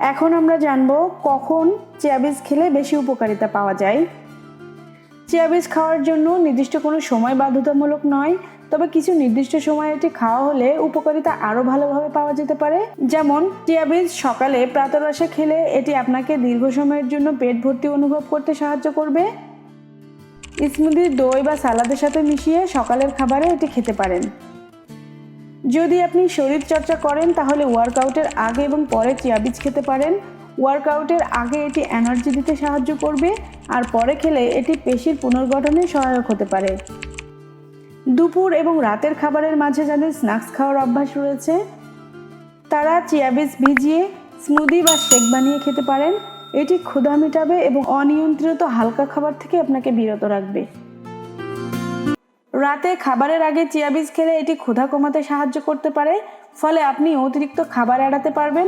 এখন আমরা জানব কখন চিয়াবিজ খেলে বেশি উপকারিতা পাওয়া যায়। চিয়াবিজ খাওয়ার জন্য নির্দিষ্ট কোনো সময় বাধ্যতামূলক নয়, তবে কিছু নির্দিষ্ট সময়ে এটি খাওয়া হলে উপকারিতা আরও ভালোভাবে পাওয়া যেতে পারে। যেমন চিয়াবিজ সকালে প্রাতরাশে খেলে এটি আপনাকে দীর্ঘ সময়ের জন্য পেট ভর্তি অনুভব করতে সাহায্য করবে। স্মুদি, দই বা সালাদের সাথে মিশিয়ে সকালের খাবারে এটি খেতে পারেন। যদি আপনি শরীর চর্চা করেন, তাহলে ওয়ার্কআউটের আগে এবং পরে চিয়াবিজ খেতে পারেন। ওয়ার্কআউটের আগে এটি এনার্জি দিতে সাহায্য করবে, আর পরে খেলে এটি পেশির পুনর্গঠনে সহায়ক হতে পারে। দুপুর এবং রাতের খাবারের মাঝে যাদের স্ন্যাক্স খাওয়ার অভ্যাস রয়েছে, তারা চিয়াবিজ ভিজিয়ে স্মুদি বা শেক বানিয়ে খেতে পারেন। এটি ক্ষুধা মেটাবে এবং অনিয়ন্ত্রিত হালকা খাবার থেকে আপনাকে বিরত রাখবে। রাতে খাবারের আগে চিয়াবিজ খেলে এটি ক্ষুধা কমাতে সাহায্য করতে পারে, ফলে আপনি অতিরিক্ত খাবার এড়াতে পারবেন।